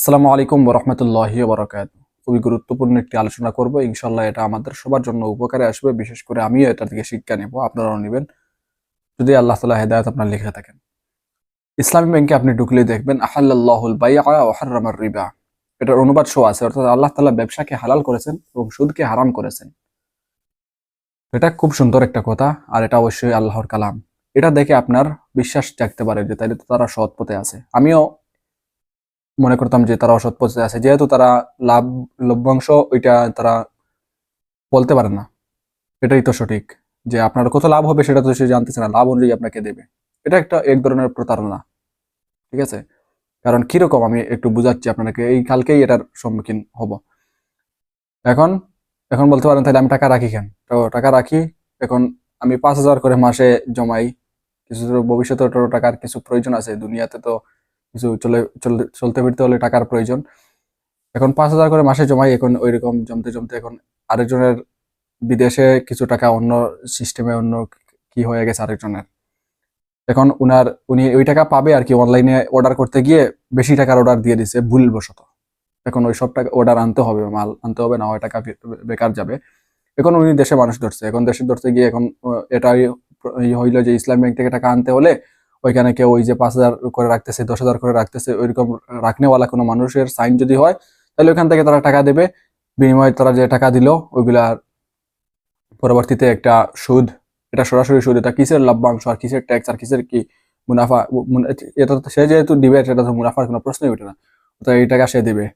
আসসালামু আলাইকুম বরহমতুল্লাহি বরকাত খুবই গুরুত্বপূর্ণ একটি আলোচনা করব। ইনশাল্লাহ এটা আমাদের সবার জন্য উপকারে আসবে। বিশেষ করে আমিও এটা থেকে শিক্ষা নেব, আপনারাও নেবেন। যদি আল্লাহ তালা হেদায়ত আপনার লিখে থাকেন। ইসলামী ব্যাংকে আপনি ঢুকলে দেখবেন আহাল্লাহুল বাইয়া ওহার্রামার রিবা। এটার অনুবাদ শো আছে, অর্থাৎ আল্লাহ তালা ব্যবসাকে হালাল করেছেন এবং সুদকে হারাম করেছেন। এটা খুব সুন্দর একটা কথা, আর এটা অবশ্যই আল্লাহর কালাম। এটা দেখে আপনার বিশ্বাস জাগতে পারে যে তাইলে তারা সৎ পথে আছে। আমিও মনে করতাম যে তারা অসৎ পথে আছে। যেহেতু তারা লাভ, লভ্যাংশ ওইটা তারা বলতে পারে না। এটাই তো সঠিক যে আপনার কত লাভ হবে সেটা তো সে জানতেছে না। লাভ অনুযায়ী আপনাকে দেবে। এটা একটা এক ধরনের প্রতারণা, ঠিক আছে? কারণ কীরকম আমি একটু বুঝাচ্ছি আপনাকে, এই কালকেই এটার সম্মুখীন হব। এখন এখন বলতে পারেন তাহলে আমি টাকা রাখি কেন? টাকা রাখি, এখন আমি পাঁচ হাজার করে মাসে জমাই। কিছু ভবিষ্যতে টাকার কিছু প্রয়োজন আছে। দুনিয়াতে তো কিছু চলে, চলতে ফিরতে হলে টাকার প্রয়োজন। এখন পাঁচ হাজার করে মাসে জমাই, এখন ওই রকম জমতে জমতে এখন আরেকজনের বিদেশে কিছু টাকা অন্য সিস্টেমে অন্য কি হয়ে গেছে আরেকজনের। এখন উনার, উনি ওই টাকা পাবে আর কি অনলাইনে অর্ডার করতে গিয়ে বেশি টাকার অর্ডার দিয়ে দিছে ভুলবশত। এখন ওই সব টাকা অর্ডার আনতে হবে, মাল আনতে হবে, না হয় টাকা বেকার যাবে। এখন উনি দেশে মানুষ ধরছে, এখন দেশে ধরতে গিয়ে এখন এটাই হইল যে ইসলাম ব্যাংক থেকে টাকা আনতে হলে ওইখানে কেউ ওই যে পাঁচ হাজার করে রাখতেছে, দশ হাজার করে রাখতেছে, ওইরকম রাখনেওয়ালা কোনো মানুষের সাইন যদি হয়, তাহলে ওইখান থেকে তারা টাকা দেবে। বিনিময়ে তারা যে টাকা দিল ওইগুলার পরবর্তীতে একটা সুদ, এটা সরাসরি সুদ, এটা কিসের লভ্যাংশ আর কিসের ট্যাক্স আর কিসের কি মুনাফা? মুন- এটা সে যেহেতু দিবে, সেটা তো মুনাফার কোনো প্রশ্নই ওঠে না। তো এই টাকা সে দিবে।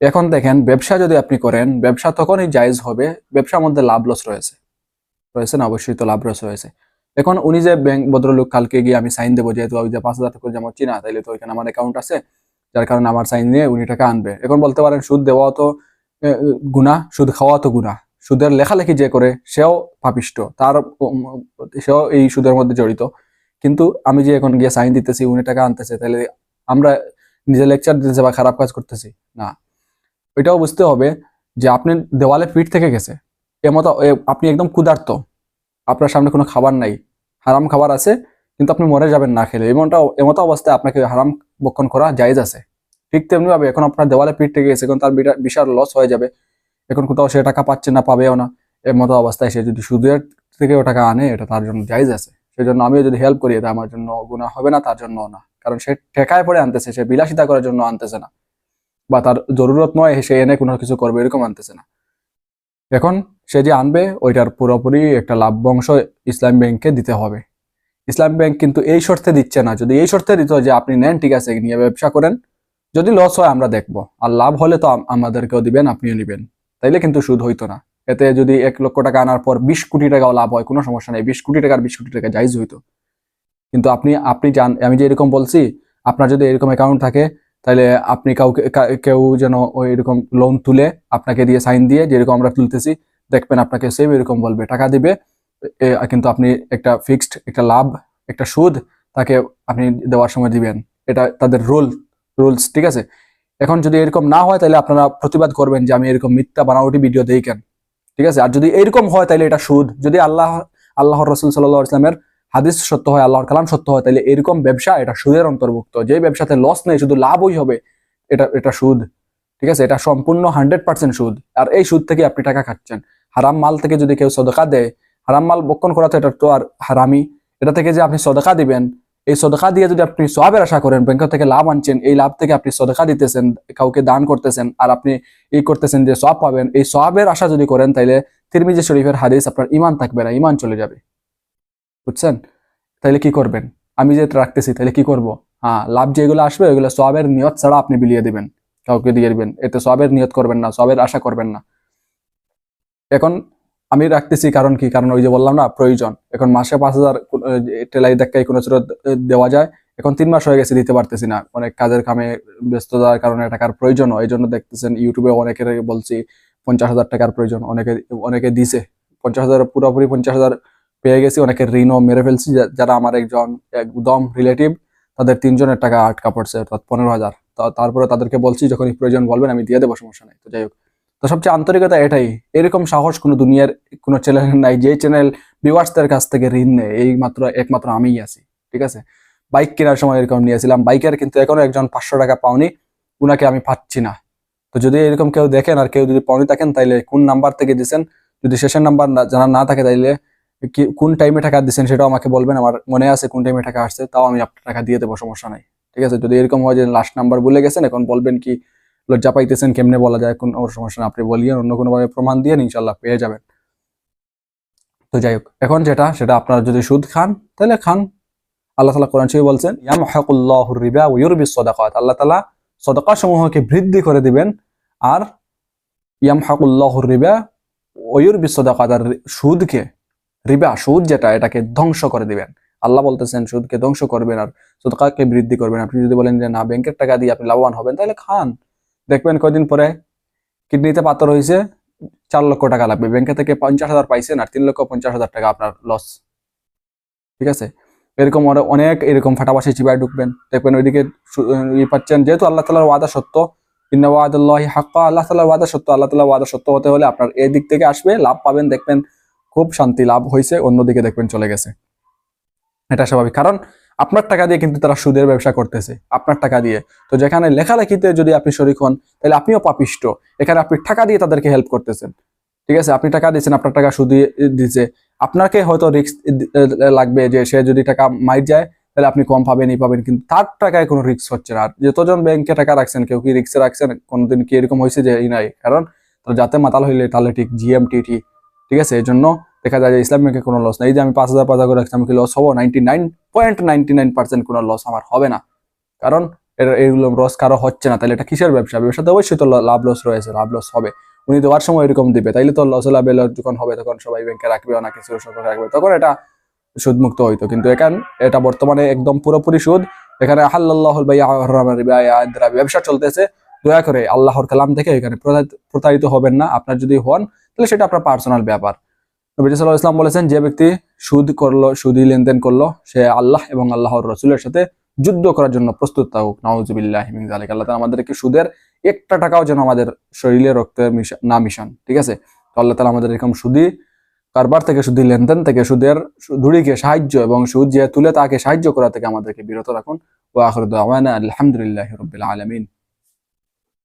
এখন দেখেন, ব্যবসা যদি আপনি করেন, ব্যবসা তখনই জায়েজ হবে, ব্যবসার মধ্যে লাভ লস রয়েছে। রয়েছে না? অবশ্যই তো লাভ লস রয়েছে। এখন উনি যে ব্যাংক ভদ্রলোক কালকে গিয়ে আমি সাইন দেবো যেহেতু ওই যে পাঁচ হাজার টাকা যেমন চিনা তাইলে তো ওইখানে আমার অ্যাকাউন্ট আছে। যার কারণে আমার সাইন নিয়ে উনি টাকা আনবে। এখন বলতে পারেন সুদ দেওয়া তো এ, সুদ খাওয়া তো গুনাহ। সুদের লেখালেখি যে করে সেও পাপিষ্ট। তার সেও এই সুদের মধ্যে জড়িত। কিন্তু আমি যে এখন গিয়ে সাইন দিতেছি উনি টাকা আনতেছে তাহলে আমরা নিজে লেকচার দিতেছে বা খারাপ কাজ করতেছি না। ওইটাও বুঝতে হবে যে আপনি দেওয়ালে পিঠ থেকে গেছে। এমতো আপনি একদম ক্ষুধার্ত। আপনার সামনে কোনো খাবার নাই। হারাম খাবার আছে, কিন্তু আপনি মরে যাবেন না খেলে। এমনটা এমতো অবস্থায় আপনাকে হারাম বক্ষণ করা জায়েজ আছে। ঠিক তেমনি ভাবে এখন আপনার দেওয়ালে পিঠ থেকে গেছে, এখন তার বিশাল লস হয়ে যাবে। এখন কোথাও সে টাকা পাচ্ছে না, পাবেও না। এর মতো অবস্থায় সে যদি সুদের থেকেও টাকা আনে, এটা তার জন্য জায়েজ আছে। সেই জন্য আমিও যদি হেল্প করি, এটা আমার জন্য গুণা হবে না, তার জন্য না। কারণ সে ঠেকায় পড়ে আনতেছে, সে বিলাসিতা করার জন্য আনতেছে না। বা তার জরুরত নয়, সে এনে কোনো কিছু করবে, এরকম আনতেছে না। এখন সে যে আনবে, ওইটার পুরোপুরি একটা লাভ্যাংশ ইসলাম ব্যাংককে দিতে হবে। ইসলাম ব্যাংক কিন্তু এই শর্তে দিচ্ছে না। যদি এই শর্তে দিত যে আপনি নেন, ঠিক আছে, নিয়ে ব্যবসা করেন, যদি লস হয় আমরা দেখব। আর লাভ হলে তো আমাদেরকেও দিবেন, আপনিও নেবেন। তাইলে কিন্তু সুদ হইতো না। এতে যদি এক লক্ষ টাকা আনার পর বিশ কোটি টাকাও লাভ হয়, কোনো সমস্যা নেই। বিশ কোটি টাকার বিশ কোটি টাকা জাইজ হইতো। কিন্তু আপনি আপনি জান আমি যে এরকম বলছি, আপনার যদি এরকম অ্যাকাউন্ট থাকে তাহলে আপনি কাউকে কেউ যেন ওই এরকম লোন তুলে আপনাকে দিয়ে সাইন দিয়ে যেরকম আমরা তুলতেছি, দেখবেন আপনাকে সেম এরকম বলবে, টাকা দিবে। কিন্তু আপনি একটা ফিক্সড একটা লাভ, একটা সুদ তাকে আপনি দেওয়ার সময় দিবেন। এটা তাদের রুল রুলস ঠিক আছে? এখন যদি এরকম না হয় তাহলে আপনারা প্রতিবাদ করবেন যে আমি এরকম মিথ্যা বানাওটি ভিডিও দেই কেন ঠিক আছে? আর যদি এরকম হয় তাহলে এটা সুদ। যদি আল্লাহ, আল্লাহর রসুল সাল্লাহ ইসলামের হাদিস সত্য হয়, আল্লাহর কালাম সত্য হয় তাহলে এরকম ব্যবসা, এটা সুদের অন্তর্ভুক্ত। যে ব্যবসাতে লস নেই, শুধু লাভই হবে, এটা এটা সুদ। ঠিক আছে? এটা সম্পূর্ণ হান্ড্রেড পার্সেন্ট সুদ। আর এই সুদ থেকে আপনি টাকা খাচ্ছেন। হারাম মাল থেকে যদি কেউ সদকা দেয়, হারাম মাল বক্ষণ করা তো এটা তো আর হারামি এটা থেকে যে আপনি সদকা দিবেন, এই সদকা দিয়ে যদি আপনি সবের আশা করেন, ব্যাংক থেকে লাভ আনছেন, এই লাভ থেকে আপনি সদকা দিতেছেন, কাউকে দান করতেছেন, আর আপনি এই করতেছেন যে সব পাবেন, এই সবের আশা যদি করেন, তাইলে তিরমিজি শরীফের হাদিস আপনার ইমান থাকবে না ইমান চলে যাবে। বুঝছেন? তাহলে কি করবেন? আমি যে রাখতেছি তাহলে কি করব? হ্যাঁ লাভ যেগুলো আসবে, ওইগুলো সবের নিয়ত ছাড়া আপনি বিলিয়ে দিবেন। কাউকে দিয়ে দিবেন। এতে সবের নিয়ত করবেন না, সবের আশা করবেন না। এখন আমি রাখতেছি কারণ কি? কারণ ওই যে বললাম না, প্রয়োজন। এখন মাসে পাঁচ হাজার টেলাই দেখাই কোনো ছোট দেওয়া যায়। এখন তিন মাস হয়ে গেছে, দিতে পারতেছি না। অনেক কাজের কামে ব্যস্ততার কারণে টাকার প্রয়োজন এই জন্য দেখতেছেন, ইউটিউবে অনেকের বলছি, পঞ্চাশ হাজার টাকার প্রয়োজন। অনেকে অনেকে দিছে। পঞ্চাশ হাজার, পুরোপুরি পঞ্চাশ হাজার পেয়ে গেছি। অনেকে ঋণও মেরে ফেলছি। যারা আমার একজন একদম রিলেটিভ তাদের তিনজনের টাকা আটকা পড়ছে, অর্থাৎ পনেরো হাজার। তারপরে তাদেরকে বলছি, যখনই প্রয়োজন বলবেন, আমি দিয়ে দেবো, সমস্যা নেই। তো যাই হোক। তো সবচেয়ে আন্তরিকতা এটাই। এরকম সাহস কোনো দুনিয়ার, কোনো চ্যানেল নাই। যে চ্যানেল ভিউয়ার্সদের কাছ থেকে ঋণ নেয় এই মাত্র একমাত্র আমিই আছি। ঠিক আছে? বাইক কেনার সময় এরকম নিয়েছিলাম। বাইকের কিন্তু এখনও একজন পাঁচশো টাকা পাওনি। উনাকে আমি পাচ্ছি না। তো যদি এরকম কেউ দেখেন আর কেউ যদি পাওনি থাকেন, তাইলে কোন নাম্বার থেকে দিছেন? যদি শেষের নাম্বার না জানা না থাকে, তাইলে কোন টাইমে টাকা দিচ্ছেন সেটাও আমাকে বলবেন, আমার মনে আছে কোন টাইমে টাকা আসছে, তাও আমি আপনার টাকা দিয়ে দেবো, সমস্যা নাই। ঠিক আছে? যদি এরকম হয় যে লাস্ট নাম্বার বলে গেছেন, এখন বলবেন কি, লজ্জা পাইতেছেন, কেমনে বলা যায় কোন সমস্যা আপনি বলিয়েন অন্য কোনোভাবে প্রমাণ দিয়ে ইনশাল্লাহ পেয়ে যাবেন। তো যাই হোক, এখন যেটা, সেটা আপনারা যদি সুদ খান, তাহলে খান। আল্লাহ তালা কোরআন শরীফে বলছেন ইয়াম হাকুল্লাহ রিবা ওয়ুরবি সদাকাত আল্লাহ তালা সদকা সমূহকে বৃদ্ধি করে দিবেন, আর ইয়াম হাকুল্লাহ রিবা ওয়ুরবি সদাকাত আর সুদকে রিবা, সুদ যেটা, এটাকে ধ্বংস করে দিবেন। আল্লাহ বলতেছেন, সুদকে ধ্বংস করবেন আর সদকাকে বৃদ্ধি করবেন। আপনি যদি বলেন যে, না, ব্যাংকের টাকা দিয়ে আপনি লাভবান হবেন, তাহলে খান। দেখবেন কয়দিন পরে কিডনিতে পাথর হয়েছে চার লক্ষ টাকা লাগবে। ব্যাংকে থেকে পঞ্চাশ হাজার পাইছেন আর তিন লক্ষ পঞ্চাশ হাজার টাকা আপনার লস ঠিক আছে? এরকম আরও অনেক এরকম ফাটাবাসি চিবায় ঢুকবেন। দেখবেন ওইদিকে পাচ্ছেন, যেহেতু আল্লাহ তালার ওয়াদা সত্য ইন্না ওয়াদাল্লাহি হাক্কা, আল্লাহ তালার ওয়াদা সত্য। আল্লাহ তালার ওয়াদা সত্য হতে হলে আপনার এই দিক থেকে আসবে, লাভ পাবেন। দেখবেন খুব শান্তি লাভ হয়েছে অন্যদিকে দেখবেন চলে গেছে। এটা স্বাভাবিক। কারণ আপনার টাকা দিয়ে কিন্তু তারা সুদের ব্যবসা করতেছে, আপনার টাকা দিয়ে। তো যেখানে লেখালেখিতে যদি আপনি শরিক হন, তাহলে আপনিও পাপিষ্ট। এখানে আপনি টাকা দিয়ে তাদেরকে হেল্প করতেছেন। ঠিক আছে? আপনি টাকা দিচ্ছেন আপনার টাকা সুদ দিচ্ছে আপনাকে হয়তো রিস্ক লাগবে যে সে যদি টাকা মাইর যায়, তাহলে আপনি কম পাবেন, এই পাবেন। কিন্তু তার টাকায় কোনো রিস্ক হচ্ছে না। আর যতজন ব্যাংকে টাকা রাখছেন, কেউ কি রিক্সে রাখছেন? কোনোদিন কি এরকম হয়েছে যে, এই নাই। কারণ তো যাতে মাতাল হইলে তাহলে ঠিক জিএমটিটি ঠিক আছে? এই জন্য দেখা যায় যে ইসলাম ব্যাংকে কোনো লস নেই। যে আমি পাঁচ হাজার পাঁচ হাজার করে রাখছি আমি কি লস হব নাইনটি নাইন লস আমার হবে না। কারণ এর এইগুলো লস কারও হচ্ছে না। তাহলে এটা কিসের ব্যবসা? ব্যবসাতে অবশ্যই তো লাভ লস রয়েছে, লাভ লস হবে। উনি দেওয়ার সময় এরকম দিবে। তাইলে তো লস লাভ যখন হবে, তখন সবাই ব্যাংকে রাখবে কিছু রাখবে। তখন এটা সুদমুক্ত হইতো। কিন্তু এখান, এটা বর্তমানে একদম পুরোপুরি সুদ। এখানে ভাই ব্যবসা চলতেছে। দয়া করে আল্লাহর কালাম থেকে এখানে প্রতারিত- হবেন না। আপনার যদি হন, তাহলে সেটা আপনার পার্সোনাল ব্যাপার। নবী ইসলাম বলেছেন, যে ব্যক্তি সুদ করল, সুদি লেনদেন করল, সে আল্লাহ এবং আল্লাহর রসুলের সাথে যুদ্ধ করার জন্য প্রস্তুত থাকুক। নওয়াজুবিল্লাহ হিমিন জালিক আল্লাহ তাআলা আমাদেরকে সুদের একটা টাকাও যেন আমাদের শরীরে রক্তে না মিশান, ঠিক আছে? তো আল্লাহ তালা আমাদের এরকম সুদি কারবার থেকে, সুদি লেনদেন থেকে, সুদের ধুড়িকে সাহায্য এবং সুদ যে তুলে তাকে সাহায্য করা থেকে আমাদেরকে বিরত রাখুন। ও আখর দাওয়ানা আলহামদুলিল্লাহ রবিল আলমিন।